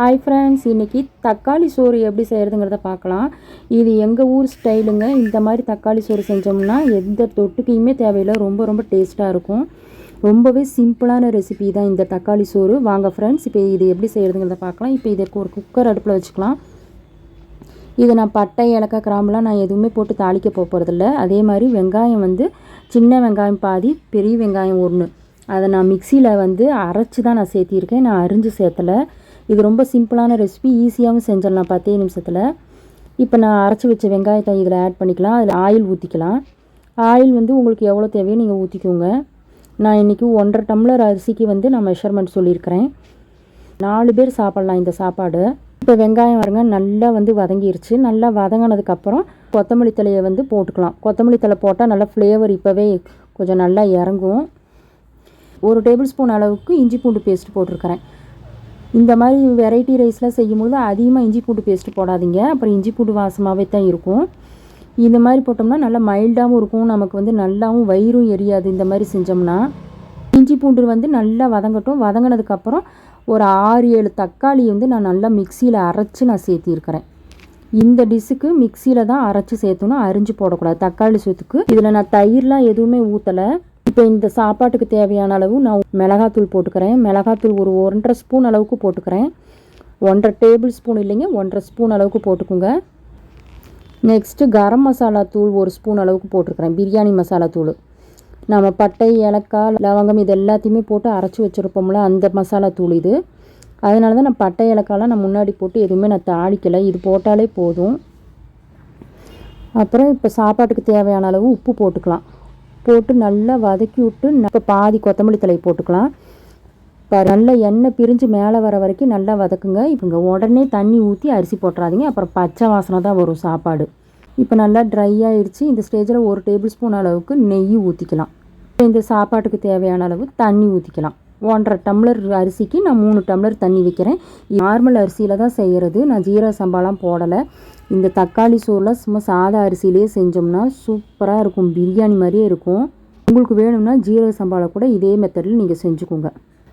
Hi friends இன்றைக்கி தக்காளி சோறு எப்படி செய்கிறதுங்கிறத பார்க்கலாம். இது எங்கள் ஊர் ஸ்டைலுங்க. இந்த மாதிரி தக்காளி சோறு செஞ்சோம்னா எந்த தொட்டுக்கையுமே தேவையில்லை. ரொம்ப ரொம்ப டேஸ்ட்டாக இருக்கும். ரொம்பவே சிம்பிளான ரெசிபி தான் இந்த தக்காளி சோறு. வாங்க ஃப்ரெண்ட்ஸ் இப்போ இது எப்படி செய்கிறதுங்கிறத பார்க்கலாம். இப்போ இதற்கு ஒரு குக்கர் அடுப்பில் வச்சுக்கலாம். இதை நான் பட்டை இலக்காய் கிராம்புலாம் நான் எதுவுமே போட்டு தாளிக்க போகிறதில்ல அதே மாதிரி வெங்காயம் வந்து சின்ன வெங்காயம் பாதி பெரிய வெங்காயம் ஒன்று அதை நான் மிக்சியில் வந்து அரைச்சி தான் நான் சேர்த்திருக்கேன். நான் அரிஞ்சு சேர்த்தலை. இது ரொம்ப சிம்பிளான ரெசிபி ஈஸியாகவும் செஞ்சிடலாம் பத்தே நிமிஷத்தில். இப்போ நான் அரைச்சி வச்ச வெங்காயத்தை இதில் ஆட் பண்ணிக்கலாம். அதில் ஆயில் ஊற்றிக்கலாம் ஆயில் வந்து உங்களுக்கு எவ்வளோ தேவையோ நீங்கள் ஊற்றிக்கோங்க நான் இன்றைக்கி ஒன்றரை டம்ளர் அரிசிக்கு வந்து நான் மெஷர்மெண்ட் சொல்லியிருக்கிறேன். நாலு பேர் சாப்பிட்லாம் இந்த சாப்பாடு. இப்போ வெங்காயம் வரங்க நல்லா வந்து வதங்கிருச்சு. நல்லா வதங்கினதுக்கப்புறம் கொத்தமல்லி தலையை வந்து போட்டுக்கலாம். கொத்தமல்லி தலை போட்டால் நல்லா ஃப்ளேவர் இப்போவே கொஞ்சம் நல்லா இறங்கும். ஒரு டேபிள் ஸ்பூன் அளவுக்கு இஞ்சி பூண்டு பேஸ்ட் போட்டிருக்கிறேன். இந்த மாதிரி வெரைட்டி ரைஸ்லாம் செய்யும்போது அதிகமாக இஞ்சி பூண்டு பேஸ்ட்டு போடாதீங்க. அப்புறம் இஞ்சி பூண்டு வாசமாகவே தான் இருக்கும். இந்த மாதிரி போட்டோம்னா நல்லா மைல்டாகவும் இருக்கும். நமக்கு வந்து நல்லாவும் வயிறும் எரியாது. இந்த மாதிரி செஞ்சோம்னா இஞ்சி பூண்டு வந்து நல்லா வதங்கட்டும். வதங்கினதுக்கப்புறம் ஒரு ஆறு ஏழு தக்காளி வந்து நான் நல்லா மிக்சியில் அரைச்சி நான் சேர்த்திருக்கிறேன். இந்த டிஷ்ஷுக்கு மிக்சியில் தான் அரைச்சி சேர்த்தணும். அரிஞ்சு போடக்கூடாது. தக்காளி சூத்துக்கு. இதில் நான் தயிர்லாம் எதுவுமே ஊற்றலை இப்போ இந்த சாப்பாட்டுக்கு தேவையான அளவு நான் மிளகாத்தூள் போட்டுக்கிறேன். மிளகாத்தூள் ஒரு ஒன்றரை ஸ்பூன் அளவுக்கு போட்டுக்கிறேன். ஒன்றரை டேபிள் ஸ்பூன் இல்லைங்க ஒன்றரை ஸ்பூன் அளவுக்கு போட்டுக்கோங்க. நெக்ஸ்ட்டு கரம் மசாலா தூள் ஒரு ஸ்பூன் அளவுக்கு போட்டிருக்கிறேன் பிரியாணி மசாலா தூள். நம்ம பட்டை ஏலக்காய் லவங்கம் இது எல்லாத்தையுமே போட்டு அரைச்சி வச்சுருப்போம்ல அந்த மசாலா தூள் இது. அதனால தான் நான் பட்டை ஏலக்காய்லாம் நான் முன்னாடி போட்டு எதுவுமே நான் தாளிக்கலை இது போட்டாலே போதும். அப்புறம் இப்போ சாப்பாட்டுக்கு தேவையான அளவு உப்பு போட்டுக்கலாம். போட்டு நல்லா வதக்கி விட்டு இப்போ பாதி கொத்தமல்லி தலை போட்டுக்கலாம். இப்போ நல்ல எண்ணெய் பிரிஞ்சு மேலே வர வரைக்கும் நல்லா வதக்குங்க. இவங்க உடனே தண்ணி ஊற்றி அரிசி போட்டுறாதீங்க. அப்புறம் பச்சை வாசனை தான் வரும் சாப்பாடு. இப்போ நல்லா ட்ரை ஆகிடுச்சி இந்த ஸ்டேஜில் ஒரு டேபிள் ஸ்பூன் அளவுக்கு நெய் ஊற்றிக்கலாம் இந்த சாப்பாட்டுக்கு தேவையான அளவு தண்ணி ஊற்றிக்கலாம் ஒன்றரை டம்ளர் அரிசிக்கு நான் மூணு டம்ளர் தண்ணி வைக்கிறேன். நார்மல் அரிசியில் தான் செய்கிறது நான் ஜீரக சம்பாலாம் போடலை. இந்த தக்காளி சோறுலாம் சும்மா சாதா அரிசியிலே செஞ்சோம்னா சூப்பராக இருக்கும். பிரியாணி மாதிரியே இருக்கும். உங்களுக்கு வேணும்னா ஜீரக சம்பாவில் கூட இதே மெத்தடில் நீங்கள் செஞ்சுக்கோங்க.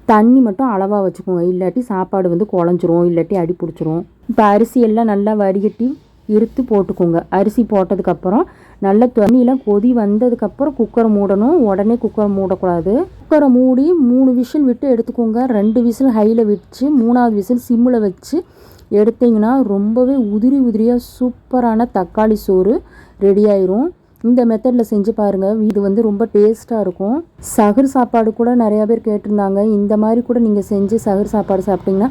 தண்ணி மட்டும் அளவாக வச்சுக்கோங்க. இல்லாட்டி சாப்பாடு வந்து குழஞ்சிரும். இல்லாட்டி அடி பிடிச்சிரும். இப்போ அரிசி எல்லாம் நல்லா வடிகட்டி இருத்து போட்டுக்கோங்க. அரிசி போட்டதுக்கப்புறம் நல்ல தண்ணியெலாம் கொதி வந்ததுக்கப்புறம் குக்கரை மூடணும். உடனே குக்கரை மூடக்கூடாது. குக்கரை மூடி மூணு விசில் விட்டு எடுத்துக்கோங்க. ரெண்டு விசில் ஹையில் வச்சு மூணாவது விசில் சிம்மில் வச்சு எடுத்திங்கன்னா ரொம்பவே உதிரி உதிரியாக சூப்பரான தக்காளி சோறு ரெடி ஆயிரும். இந்த மெத்தடில் செஞ்சு பாருங்கள் இது வந்து ரொம்ப டேஸ்ட்டாக இருக்கும். சகர் சாப்பாடு கூட நிறையா பேர் கேட்டிருந்தாங்க. இந்த மாதிரி கூட நீங்கள் செஞ்சு சகர் சாப்பாடு சாப்பிட்டிங்கன்னா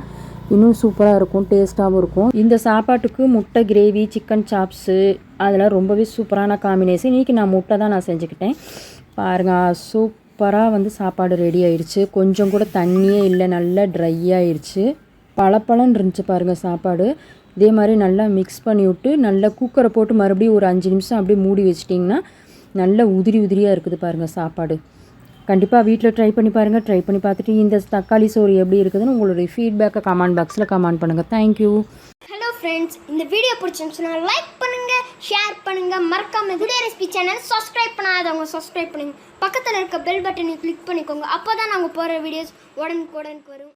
இன்னும் சூப்பராக இருக்கும் டேஸ்ட்டாகவும் இருக்கும். இந்த சாப்பாட்டுக்கு முட்டை கிரேவி சிக்கன் சாப்ஸு அதெல்லாம் ரொம்பவே சூப்பரான காம்பினேஷன் இன்றைக்கி நான் முட்டை தான் நான் செஞ்சுக்கிட்டேன். பாருங்கள் சூப்பராக வந்து சாப்பாடு ரெடி ஆயிடுச்சு. கொஞ்சம் கூட தண்ணியே இல்லை நல்லா ட்ரை ஆயிடுச்சு. பளபளன்னு இருந்துச்சு பாருங்கள் சாப்பாடு. இதே மாதிரி நல்லா மிக்ஸ் பண்ணி விட்டு நல்லா குக்கரை போட்டு மறுபடியும் ஒரு அஞ்சு நிமிஷம் அப்படியே மூடி வச்சிட்டிங்கன்னா நல்லா உதிரி உதிரியாக இருக்குது பாருங்கள் சாப்பாடு. கண்டிப்பாக வீட்டில் ட்ரை பண்ணி பாருங்கள் ட்ரை பண்ணி பார்த்துட்டு இந்த தக்காளி சோறு எப்படி இருக்குதுன்னு உங்களுடைய ஃபீட்பேக்கை கமெண்ட் பாக்ஸில் கமெண்ட் பண்ணுங்கள் தேங்க்யூ ஹலோ ஃப்ரெண்ட்ஸ் இந்த வீடியோ பிடிச்சிருந்துச்சுன்னா லைக் பண்ணுங்கள் ஷேர் பண்ணுங்கள் மறக்காம குடிய ரெசிபி சேனல் சப்ஸ்கிரைப் பண்ணாதவங்க சப்ஸ்கிரைப் பண்ணுங்கள் பக்கத்தில் இருக்க பெல் பட்டனை கிளிக் பண்ணிக்கோங்க. அப்போ தான் நாங்கள் போகிற வீடியோஸ் உடனுக்கு உடனுக்கு வரும்.